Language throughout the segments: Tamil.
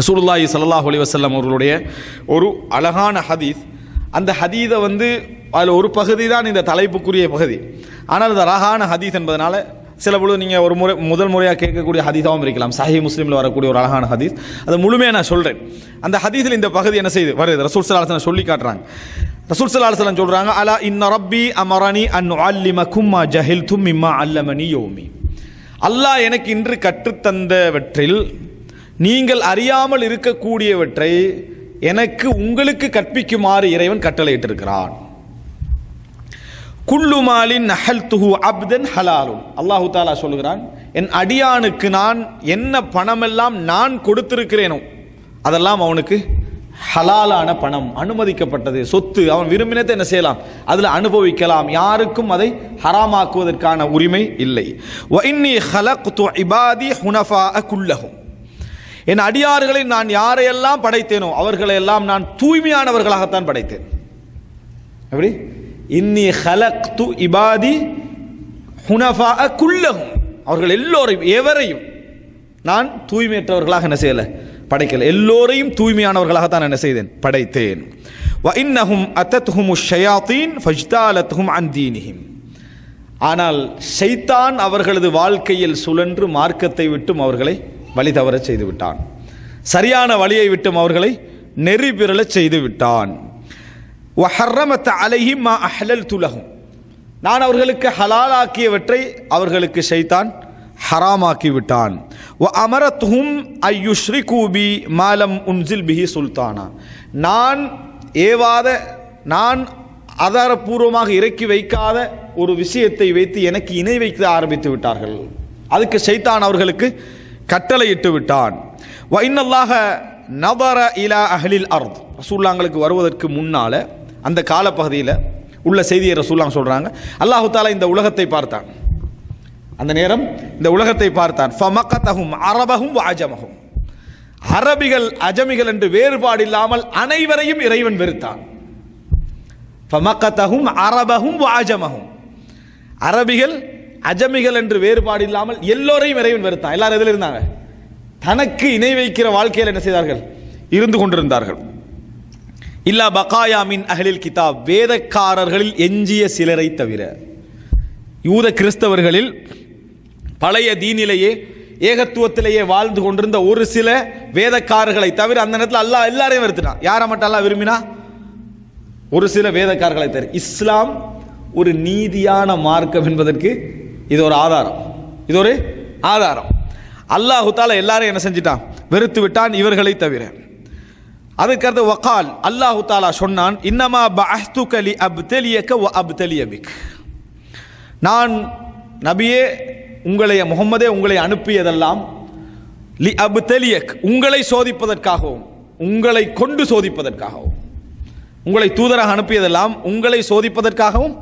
ரசூலுல்லாஹி ஸல்லல்லாஹு அலி வசல்லம் அவர்களுடைய ஒரு அழகான ஹதீஸ். அந்த ஹதீதை வந்து அதில் ஒரு பகுதி தான் இந்த தலைப்புக்குரிய பகுதி. ஆனால் அது அழகான ஹதீஸ் என்பதனால சில பொழுது நீங்கள் ஒரு முறை முதல் முறையாக கேட்கக்கூடிய ஹதீஸாகவும் இருக்கலாம். சஹி முஸ்லீமில் வரக்கூடிய ஒரு அழகான ஹதீஸ். அதை முழுமையாக நான் சொல்கிறேன் அந்த ஹதீஸில் இந்த பகுதி என்ன செய்யுது வருது. ரசூல் சலாஹ் சொல்லி காட்டுறாங்க. ரசூல் சலாஹ் சொல்கிறாங்க அலா இன்ன ரப்பி அமரணி அன் அல்லிம கும்மா ஜஹில் தும் இம்மா அல்லமணி யோமி. அல்லாஹ் எனக்கு இன்று கற்றுத்தந்தவற்றில் நீங்கள் அறியாமல் இருக்கக்கூடியவற்றை எனக்கு உங்களுக்கு கற்பிக்குமாறு இறைவன் கட்டளையிட்டிருக்கிறான். குல்லுமாலின் நஹல் துஹு அப்தன் ஹலாலும். அல்லாஹு தாலா சொல்கிறான் என் அடியானுக்கு நான் என்ன பணமெல்லாம் நான் கொடுத்திருக்கிறேனோ அதெல்லாம் அவனுக்கு ஹலாலான பணம் அனுமதிக்கப்பட்டது. சொத்து அவன் விரும்பினத்தை என்ன செய்யலாம்? அதில் அனுபவிக்கலாம். யாருக்கும் அதை ஹராமாக்குவதற்கான உரிமை இல்லை. வஇன்னி ஹலக்து இபாதி ஹுனஃபா குல்லஹும். என் அடியார்களை நான் யாரையெல்லாம் படைத்தேனோ அவர்களை எல்லாம் நான் தூய்மையானவர்களாகத்தான் படைத்தேன். எப்படி? இன்னி ஹலக் து இபாதி ஹுனஃபா குல்லகும் அவர்கள் எல்லோரையும் எவரையும் நான் தூய்மையற்றவர்களாக என்ன செய்யலை? படைக்கல. எல்லோரையும் தூய்மையானவர்களாக தான் என்ன செய்தேன்? படைத்தேன். வ இன்னஹும் அத்தத்ஹும் ஷயாத்தீன் ஃபஜ்தாலத்ஹும் அந்தீனிஹிம் ஆனால் ஷைத்தான் அவர்களது வாழ்க்கையில் சுழன்று மார்க்கத்தை விட்டும் அவர்களை வழி தவறச் செய்து விட்டான் சரியான வழியை விட்டும் அவர்களை நெறி பிறழச் செய்து விட்டான் வஹர்ரமத்த மா அஹ்லல் துலகும் நான் அவர்களுக்கு ஹலாலாக்கியவற்றை அவர்களுக்கு ஷைத்தான் ஹராமாக்கி விட்டான் வ அமரத்துஹும் ஐயுஷ்ரி கூபி மாலம் உன்சில் பிஹி சுல்தானா. நான் ஏவாத நான் ஆதாரபூர்வமாக இறக்கி வைக்காத ஒரு விஷயத்தை வைத்து எனக்கு இணை வைக்க ஆரம்பித்து விட்டார்கள். அதுக்கு சைத்தான் அவர்களுக்கு கட்டளையிட்டு விட்டான் வைனல்லாக நவர இலா அஹ்லில் அர்த். ரசூல்லாங்களுக்கு வருவதற்கு முன்னால அந்த காலப்பகுதியில் உள்ள செய்தியை ரசூல்லாம் சொல்கிறாங்க அல்லாஹு தாலா இந்த உலகத்தை பார்த்தான். அந்த நேரம் இந்த உலகத்தை பார்த்தான். ஃபமக்கத்தகும் அரபகும் வாஜமகும் அரபிகள் அஜமிகள் என்று வேறுபாடு இல்லாமல் அனைவரையும் இறைவன் வெறுத்தான். ஃபமக்கத்தகும் அரபகும் வாஜமகும் அரபிகள் அஜமிகள் என்று வேறுபாடு இல்லாமல் எல்லோரையும் இறைவன் வெறுத்தான் எல்லாரும் எதில் இருந்தாங்க? தனக்கு இணை வைக்கிற வாழ்க்கையில் என்ன செய்தார்கள்? இருந்து கொண்டிருந்தார்கள். இல்லா பகாயா மின் அகலில் கிதாப். வேதக்காரர்களில் எஞ்சிய சிலரை தவிர. யூத கிறிஸ்தவர்களில் பழைய தீனிலேயே ஏகத்துவத்திலேயே வாழ்ந்து கொண்டிருந்த ஒரு சில வேதக்காரர்களை தவிர அந்த நேரத்தில் அல்லாஹ் எல்லாரையும் வெறுத்துட்டான். யாரை மட்டும் அல்லா விரும்பினா? ஒரு சில வேதக்காரர்களை தவிர. இஸ்லாம் ஒரு நீதியான மார்க்கம் என்பதற்கு இது ஒரு ஆதாரம். இது ஒரு ஆதாரம். அல்லாஹு தாலா என்ன செஞ்சிட்டான்? வெறுத்து விட்டான் இவர்களை தவிர. அதுக்கடுத்து வக்கால் அல்லாஹு தாலா சொன்னான் இன்னமா பஅஸ்து கலி அப்தலியக்க வ அப்தலியபிக் நான் நபியே உங்களை முகம்மதே உங்களை அனுப்பியதெல்லாம் லி அப்தலியக் உங்களை சோதிப்பதற்காகவும் உங்களை கொண்டு சோதிப்பதற்காகவும். உங்களை தூதராக அனுப்பியதெல்லாம் உங்களை சோதிப்பதற்காகவும்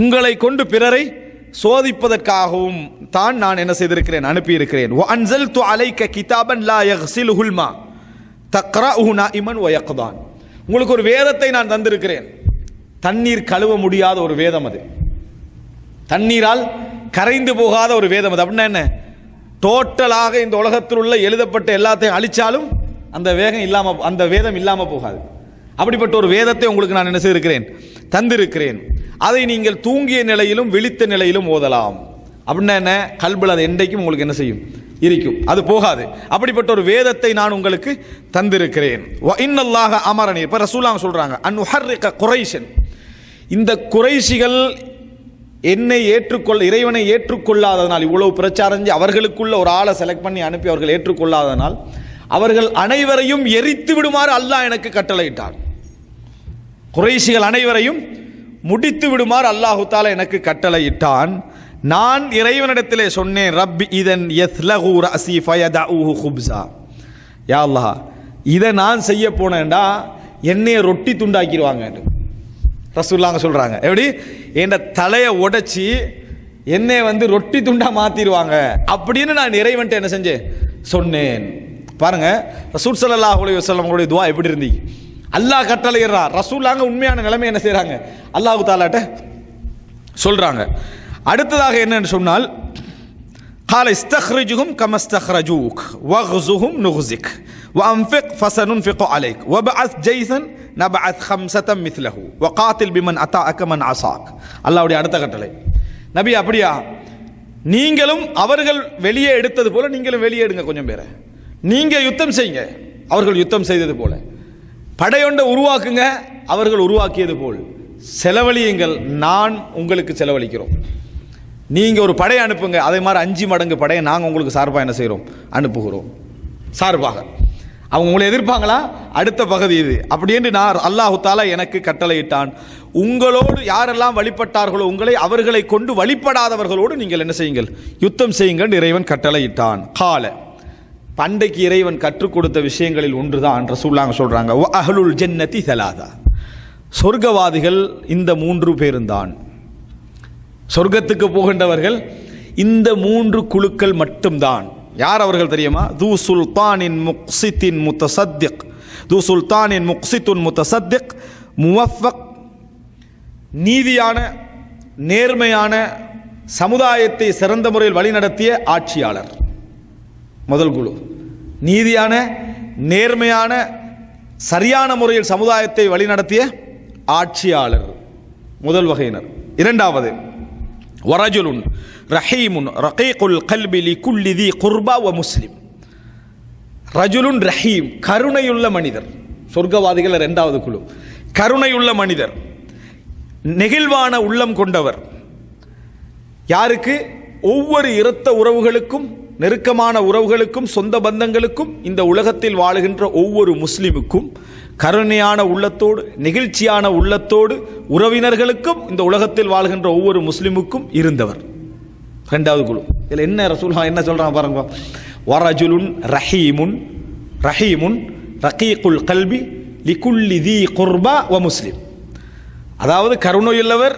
உங்களை கொண்டு பிறரை சோதிப்பதற்காகவும் தான் நான் என்ன செய்திருக்கிறேன் அனுப்பியிருக்கிறேன். அன்சல் து அலைக்க கிதாபன் லா யஹ்சில் ஹுல்மா தக்ரா நாஇமன் இமன் ஒயக்குதான் உங்களுக்கு ஒரு வேதத்தை நான் தந்திருக்கிறேன். தண்ணீர் கழுவ முடியாத ஒரு வேதம் அது. தண்ணீரால் கரைந்து போகாத ஒரு வேதம் அது. அப்படின்னா என்ன? டோட்டலாக இந்த உலகத்தில் உள்ள எழுதப்பட்ட எல்லாத்தையும் அழிச்சாலும் அந்த வேகம் இல்லாமல் அந்த வேதம் இல்லாமல் போகாது. அப்படிப்பட்ட ஒரு வேதத்தை உங்களுக்கு நான் என்ன செய்திருக்கிறேன்? தந்திருக்கிறேன். அதை நீங்கள் தூங்கிய நிலையிலும் விழித்த நிலையிலும் ஓதலாம். அப்படின்னா என்ன? கல்பில் அது என்றைக்கும் உங்களுக்கு என்ன செய்யும்? இருக்கும். அது போகாது. அப்படிப்பட்ட ஒரு வேதத்தை நான் உங்களுக்கு தந்திருக்கிறேன். இன்னல்லாக அமரணி இப்போ ரசூலாங்க சொல்கிறாங்க அன் உஹர்ரிக குறைஷன். இந்த குறைஷிகள் என்னை ஏற்றுக்கொள்ள இறைவனை ஏற்றுக்கொள்ளாததனால் இவ்வளவு பிரச்சாரம் அவர்களுக்குள்ள ஒரு ஆளை செலக்ட் பண்ணி அனுப்பி அவர்கள் ஏற்றுக்கொள்ளாததனால் அவர்கள் அனைவரையும் எரித்து விடுமாறு அல்லாஹ் எனக்கு கட்டளையிட்டார் குறைஷிகள் அனைவரையும் முடித்து விடுமாறு அல்லாஹு தாலா எனக்கு கட்டளையிட்டான். நான் இறைவனிடத்திலே சொன்னேன் ரப்பி இதன் யஸ்லஹு ரஸி ஃபயதஉஹு குப்ஸா யா அல்லா இதை நான் செய்ய போனேன்டா என்னையை ரொட்டி துண்டாக்கிடுவாங்க ரசூல்லாங்க சொல்கிறாங்க எப்படி? என் தலையை உடைச்சி என்னை வந்து ரொட்டி துண்டாக மாற்றிடுவாங்க அப்படின்னு நான் இறைவன்ட்டு என்ன செஞ்சேன்? சொன்னேன். பாருங்க ரசூல் ஸல்லல்லாஹு அலைஹி வஸல்லம் துவா எப்படி இருந்தீங்க அல்லாஹ் கட்டளையிடுறா ரசூலாங்க உண்மையான நிலைமை என்ன செய்கிறாங்க அல்லாஹு தாலாட்ட சொல்கிறாங்க அடுத்ததாக என்னன்னு சொன்னால் கால இஸ்தஹ்ரிஜுகும் கமஸ்தஹ்ரஜூக் வஹ்சுஹும் நுஹ்சிக் வம்ஃபிக் ஃபசனுன் ஃபிகு அலைக் வபஅத் ஜெய்சன் நப நபஅத் ஹம்சதம் மித்லஹு காத்தில் பிமன் அத்தா அகமன் அசாக். அல்லாவுடைய அடுத்த கட்டளை. நபி அப்படியா? நீங்களும் அவர்கள் வெளியே எடுத்தது போல நீங்களும் வெளியே எடுங்க கொஞ்சம் பேரை. நீங்கள் யுத்தம் செய்யுங்க. அவர்கள் யுத்தம் செய்தது போல. படையொன்றை உருவாக்குங்க அவர்கள் உருவாக்கியது போல். செலவழியுங்கள் நான் உங்களுக்கு செலவழிக்கிறோம். நீங்கள் ஒரு படையை அனுப்புங்க அதே மாதிரி அஞ்சு மடங்கு படையை நாங்கள் உங்களுக்கு சார்பாக என்ன செய்கிறோம்? அனுப்புகிறோம். சார்பாக. அவங்க உங்களை எதிர்ப்பாங்களா? அடுத்த பகுதி இது. அப்படின்னு நான் அல்லாஹு தாலா எனக்கு கட்டளையிட்டான். உங்களோடு யாரெல்லாம் வழிபட்டார்களோ உங்களை அவர்களை கொண்டு வழிபடாதவர்களோடு நீங்கள் என்ன செய்யுங்கள்? யுத்தம் செய்யுங்கள் இறைவன் கட்டளையிட்டான். காலை. பண்டைக்கு இறைவன் கற்றுக் கொடுத்த விஷயங்களில் ஒன்றுதான். ரசூல்லாங்க சொல்கிறாங்க அகலுல் அஹ்லுல் ஜன்னதி சலாதா. சொர்க்கவாதிகள் இந்த மூன்று பேருந்தான். சொர்க்கத்துக்கு போகின்றவர்கள் இந்த மூன்று குழுக்கள் மட்டும்தான். யார் அவர்கள் தெரியுமா? தூ சுல்தானின் முக்சித்தின் முத்தசத்திக். தூ சுல்தானின் முக்சித்துன் முத்தசத்திக். முவஃபக். நீதியான நேர்மையான சமுதாயத்தை சிறந்த முறையில் வழிநடத்திய ஆட்சியாளர். முதல் குழு. நீதியான நேர்மையான சரியான முறையில் சமுதாயத்தை வழிநடத்திய ஆட்சியாளர் முதல் வகையினர். இரண்டாவது வரஜுலுன் ரஹீமுன் ரகீகுல் கல்பிலி குல்லிதி குர்பா வ முஸ்லிம். ரஜுலுன் ரஹீம் கருணையுள்ள மனிதர். சொர்க்கவாதிகள் இரண்டாவது குழு. கருணையுள்ள மனிதர். நெகிழ்வான உள்ளம் கொண்டவர். யாருக்கு? ஒவ்வொரு இரத்த உறவுகளுக்கும் நெருக்கமான உறவுகளுக்கும் சொந்த பந்தங்களுக்கும் இந்த உலகத்தில் வாழுகின்ற ஒவ்வொரு முஸ்லிமுக்கும் கருணையான உள்ளத்தோடு நெகிழ்ச்சியான உள்ளத்தோடு உறவினர்களுக்கும் இந்த உலகத்தில் வாழ்கின்ற ஒவ்வொரு முஸ்லிமுக்கும் இருந்தவர். ரெண்டாவது குழு. இதில் என்ன ரசூலா என்ன சொல்கிறான் பாருங்க. வரஜுலுன் ரஹீமுன் ரஹீமுன் ரகீகுல் கல்வி லிகுல்லி தி குர்பா வ முஸ்லிம். அதாவது கருணையுள்ளவர்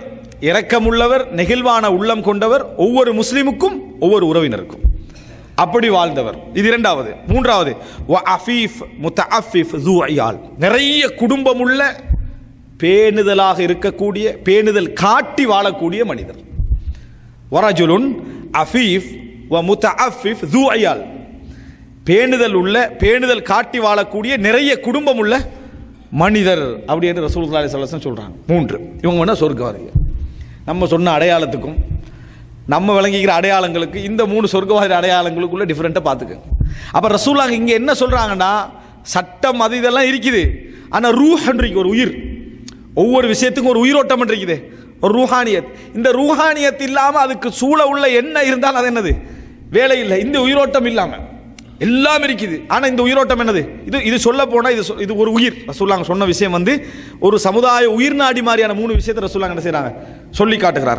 இரக்கமுள்ளவர் நெகிழ்வான உள்ளம் கொண்டவர் ஒவ்வொரு முஸ்லீமுக்கும் ஒவ்வொரு உறவினருக்கும். அப்படி வாழ்ந்தவர். இது இரண்டாவது. மூன்றாவது அஃபீஃப் முத்தஅஃபிஃப் து அயால் நிறைய குடும்பமுள்ள பேணுதலாக இருக்கக்கூடிய பேணுதல் காட்டி வாழக்கூடிய மனிதர். வரஜுலுன் அஃபீஃப் வ முத்தஅஃபிஃப் ஜூ அயால் பேணுதல் உள்ள பேணுதல் காட்டி வாழக்கூடிய நிறைய குடும்பம் உள்ள மனிதர் அப்படி என்று ரசூலுல்லாஹி சொல்கிறாங்க மூன்று. இவங்க வேணால் சொர்க்கவாதிகள் நம்ம சொன்ன அடையாளத்துக்கும் நம்ம விளங்கிக்கிற அடையாளங்களுக்கு இந்த மூணு சொர்க்கவாதி அடையாளங்களுக்குள்ள டிஃப்ரெண்ட்டாக பார்த்துக்க. அப்போ ரசூலாங்க இங்கே என்ன சொல்கிறாங்கன்னா சட்டம் அது இதெல்லாம் இருக்குது. ஆனால் ரூஹன்றிக்கு ஒரு உயிர்? ஒவ்வொரு விஷயத்துக்கும் ஒரு உயிரோட்டம் இருக்குது ஒரு ரூஹானியத். இந்த ரூஹானியத் இல்லாமல் அதுக்கு சூழ உள்ள என்ன இருந்தாலும் அது என்னது? வேலை இல்லை. இந்த உயிரோட்டம் இல்லாமல் எல்லாம் இருக்குது. ஆனால் இந்த உயிரோட்டம் என்னது? இது இது சொல்ல போனால் இது சொ- இது ஒரு உயிர். ரசூல்லாங்க சொன்ன விஷயம் வந்து ஒரு சமுதாய உயிர் நாடி மாதிரியான மூணு விஷயத்தை ரசூல்லாங்க என்ன செய்கிறாங்க சொல்லி காட்டுகிறார்.